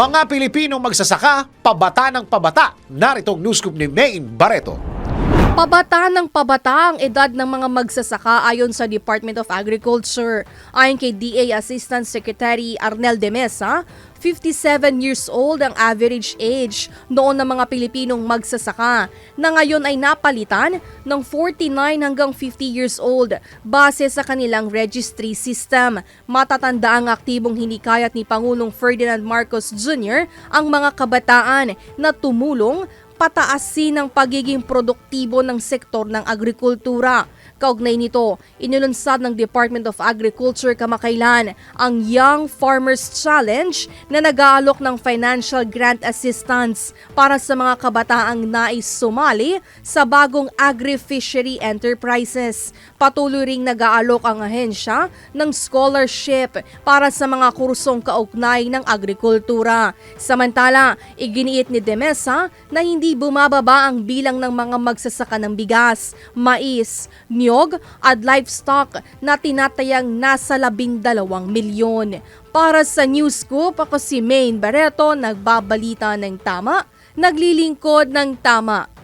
Mga Pilipinong magsasaka, pabata ng pabata. Narito ang news scoop ni Maine Barreto. Pabata ng pabata ang edad ng mga magsasaka ayon sa Department of Agriculture. Ayon kay DA Assistant Secretary Arnel de Mesa, 57 years old ang average age noon ng mga Pilipinong magsasaka na ngayon ay napalitan ng 49 hanggang 50 years old base sa kanilang registry system. Matatanda ang aktibong hinikayat ni Pangulong Ferdinand Marcos Jr. ang mga kabataan na tumulong pataasin ang pagiging produktibo ng sektor ng agrikultura. Kaugnay nito, inilunsad ng Department of Agriculture kamakailan ang Young Farmers Challenge na nag-aalok ng financial grant assistance para sa mga kabataang nais sumali sa bagong agri-fishery enterprises. Patuloy ring nag-aalok ang ahensya ng scholarship para sa mga kursong kaugnay ng agrikultura. Samantala, iginiit ni Demesa na hindi bumababa ang bilang ng mga magsasaka ng bigas, mais, niyog at livestock na tinatayang nasa labindalawang milyon. Para sa News Scoop, ako si Maine Barreto, nagbabalita ng tama, naglilingkod ng tama.